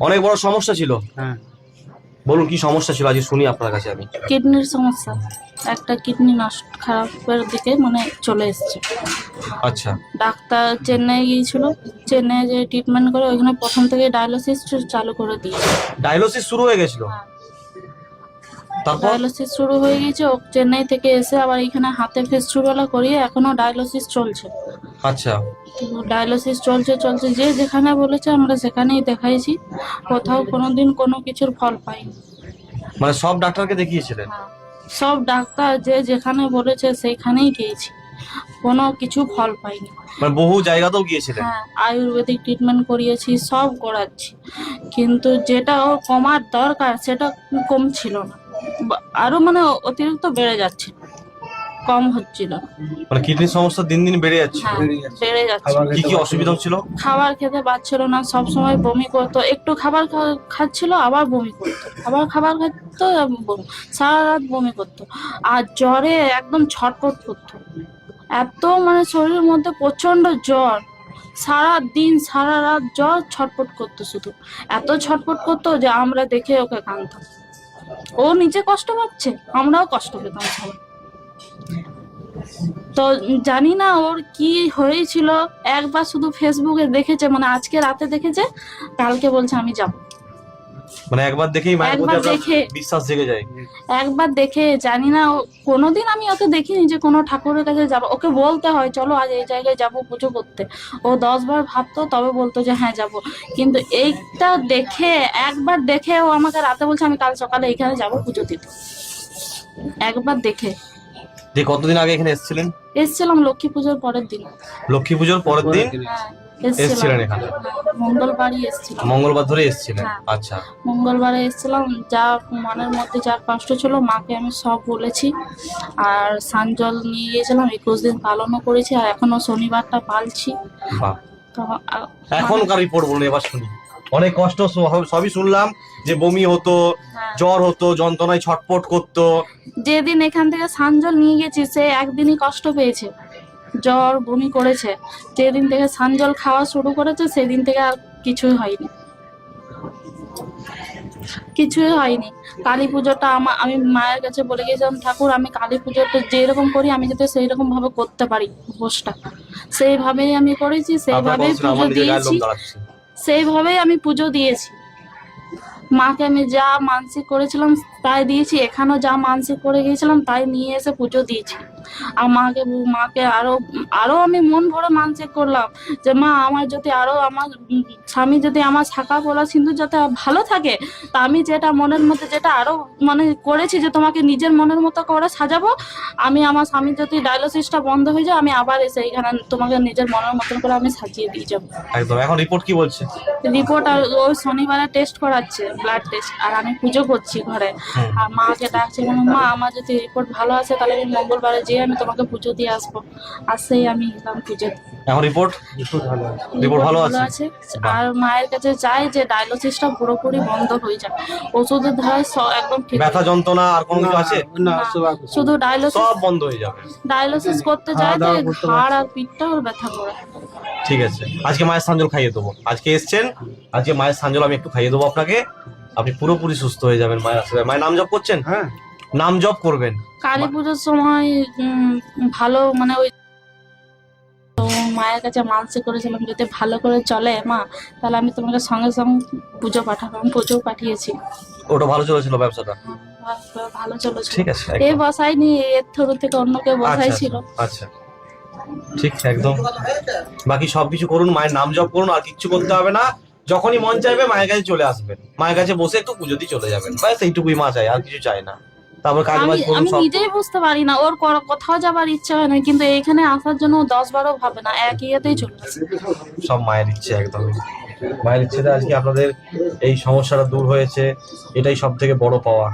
অনেক বড় সমস্যা ছিল। হ্যাঁ। বলুন কি সমস্যা ছিল? আজ শুনি আপনার কাছে আমি। কিডনির সমস্যা। একটা কিডনি নষ্ট খারাপের দিকে মানে চলে এসেছে। আচ্ছা। ডাক্তার চেন্নাই গিয়েছিল। চেন্নাই যে ট্রিটমেন্ট করে ওইখানে প্রথম থেকে ডায়ালিসিস চালু করে দিয়েছে। ডায়ালিসিস শুরু হয়ে গেছিল? তারপর? ডায়ালিসিস শুরু হয়ে গেছে ও চেন্নাই থেকে এসে আবার এখানে হাতে ফেস্টুবেলা করিয়ে এখনও ডায়ালিসিস চলছে। আচ্ছা। ডায়ালিসিস চলছে চলছে যে যেখানে বলেছে আমরা সেখানেই দেখাইছি কোথাও কোনোদিন কোনো কিছুর ফল পাইনি। মানে সব ডাক্তারকে দেখিয়েছিলেন? হ্যাঁ। সব ডাক্তার যে যেখানে বলেছে সেইখানেই গিয়েছি কোনো কিছু ফল পাইনি। মানে বহু জায়গাতেও গিয়েছিলেন? হ্যাঁ আয়ুর্বেদিক ট্রিটমেন্ট করিয়েছি সব করাচ্ছি কিন্তু যেটা ওর কমার দরকার সেটা কমছিল না। বা- আরও মানে অতিরিক্ত বেড়ে যাচ্ছে। কম হচ্ছিল। মানে কিডনির সমস্যা দিন দিন বেড়ে যাচ্ছে। হ্যাঁ বেড়ে যাচ্ছে। কি কি অসুবিধা হচ্ছিল? খাবার খেতে পারছিল না সব সময় বমি করতো। একটু খাবার খাচ্ছিল আবার বমি করতো। আবার খাবার খাতো সারা রাত বমি করতো। আর জ্বরে একদম ছটফট করতো। এত মানে শরীরের মধ্যে প্রচণ্ড জ্বর। সারা দিন সারা রাত জ্বর ছটফট করতো শুধু। এত ছটফট করতো যে আমরা দেখে ওকে কাঁদতাম। ও নিজে কষ্ট পাচ্ছে আমরাও কষ্ট পেতাম সবাই। তো জানি না ওর কি হয়েছিল, একবার শুধু ফেসবুকে দেখেছে মানে আজকে রাতে দেখেছে, কালকে বলছে আমি যাব। মানে একবার দেখেই মায়ের একবার দেখে- বিশ্বাস জেগে যায়। একবার দেখে জানি না কোনোদিন আমি ওকে দেখিনি যে কোনো ঠাকুরের কাছে যাব। ওকে বলতে হয় চলো আজ এই জায়গায় যাব পুজো করতে। ও দশ বার ভাবতো তবে বলতো যে হ্যাঁ যাব। কিন্তু এইটা দেখে একবার দেখে ও আমাকে রাতে বলছে আমি কাল সকালে এখানে যাব পুজো দিতে। একবার দেখে। যে কতদিন আগে এখানে এসেছিলেন? এসছিলাম লক্ষ্মী পুজোর পরের দিন। লক্ষ্মী পুজোর পরের দিন? হ্যাঁ। এসছিলেন এখানে? মঙ্গলবারই এসছিলাম। মঙ্গলবার ধরে এসেছিলেন? হ্যাঁ। আচ্ছা। মঙ্গলবারে এসেছিলাম যা মনের মধ্যে যার কষ্ট ছিল মাকে আমি সব বলেছি। আর সানজল নিয়ে গিয়েছিলাম একুশ দিন পালনও করেছি আর এখনও শনিবারটা পালছি। বাহ। তো আ- এখনকার রিপোর্ট বলুন এবার শুনি অনেক কষ্ট সবই শুনলাম যে বমি হতো হ্যাঁ। জ্বর হতো যন্ত্রণায় ছটপট করতো। যেদিন এখান থেকে সানজল নিয়ে গেছি সে একদিনই কষ্ট পেয়েছে। জ্বর বমি করেছে। যেদিন থেকে সানজল খাওয়া শুরু করেছে সেদিন থেকে আর কিছুই হয়নি। কিছুই হয়নি। কালী পুজোটা আমার আমি মায়ের কাছে বলে গিয়েছিলাম ঠাকুর আমি কালী পুজোটা যেরকম করি আমি যাতে সেই রকম ভাবে করতে পারি উপোসটা সেইভাবেই আমি করেছি সেইভাবেই পুজো দিয়েছি। সেইভাবেই আমি পুজো দিয়েছি। মাকে আমি যা মানসিক করেছিলাম তাই দিয়েছি এখানেও যা মানসিক করে গিয়েছিলাম তাই নিয়ে এসে পুজো দিয়েছি। আর মাকে মাকে আরও আরও আমি মন ভরে মানসিক করলাম যে মা আমার যদি আরও আমার স্বামী যদি আমার শাখা পোলা সিন্ধু যাতে ভালো থাকে তা আমি যেটা মনের মধ্যে যেটা আরও মানে করেছি যে তোমাকে নিজের মনের মতো করে সাজাবো আমি আমার স্বামী যদি ডায়ালিসিসটা বন্ধ হয়ে যায় আমি আবার এসে এখানে তোমাকে নিজের মনের মতন করে আমি সাজিয়ে দিয়ে যাব। একদম। এখন রিপোর্ট কি বলছে? রিপোর্ট আর ওই শনিবারে টেস্ট করাচ্ছে ব্লাড টেস্ট আর আমি পুজো করছি ঘরে। আর মাকে ডাকছে বললাম, মা আমার যদি রিপোর্ট ভালো আছে তাহলে আমি মঙ্গলবারে যেয়ে আমি তোমাকে পুজো দিয়ে আসব। আর সেই আমি গেলাম পুজো এখন রিপোর্ট রিপোর্ট ভালো আছে। আর মায়ের কাছে চাই যে ডায়ালিসিসটা পুরোপুরি বন্ধ হয়ে যায় ওষুধের ধারায় স- একদম ঠিক ব্যথা যন্ত্রণা আর কোনো কিছু আছে? না। শুধু ডায়ালিসিস সব বন্ধ হয়ে যাবে। ডায়ালিসিস করতে খাওয়া যায় যে করতে ঘাড় আর পিঠটা ওর ব্যথা করে। ঠিক আছে। আজকে মায়ের সাঞ্জল খাইয়ে দেবো। আজকে এসছেন আজকে মায়ের সাঞ্জল আমি একটু খাইয়ে দেবো আপনাকে। আপনি পুরোপুরি সুস্থ হয়ে যাবেন মায়ের আশীর্বাদে। মায়ের নাম জপ করছেন? হ্যাঁ। নাম জপ করবেন। কালী পুজোর সময় উম, ভালো মানে ওই তো মায়ের কাছে মানসিক করেছিলাম যদি ভালো করে চলে মা তাহলে আমি তোমাকে সঙ্গে সঙ্গে পুজো পাঠাবো। আমি পুজো পাঠিয়েছি। ওটা ভালো চলেছিল ব্যবসাটা? ভালো চলেছে ঠিক আছে এ। বসাইনি এর থ্রু থেকে অন্য কেউ আচ্ছা, বসাইছিল আচ্ছা ঠিক একদম। বাকি সবকিছু করুন মায়ের নাম জপ করুন আর কিচ্ছু করতে হবে না। যখনই মন চাইবে মায়ের কাছে চলে আসবেন। মায়ের কাছে বসে একটু পুজো দিয়ে চলে যাবেন। ব্যাস এইটুকুই মা চাই আর কিছু চাই না। তারপর কাজ আমি বাজ করুন আমি সব। নিজেই বুঝতে পারি না ওর কোথাও যাবার ইচ্ছা হয় না কিন্তু এইখানে আসার জন্য দশ বারো ভাবে না এক ইয়েতেই চলে আসে। সব মায়ের ইচ্ছে একদম মায়ের ইচ্ছেতে আজকে আপনাদের এই সমস্যাটা দূর হয়েছে এটাই সব থেকে বড় পাওয়া।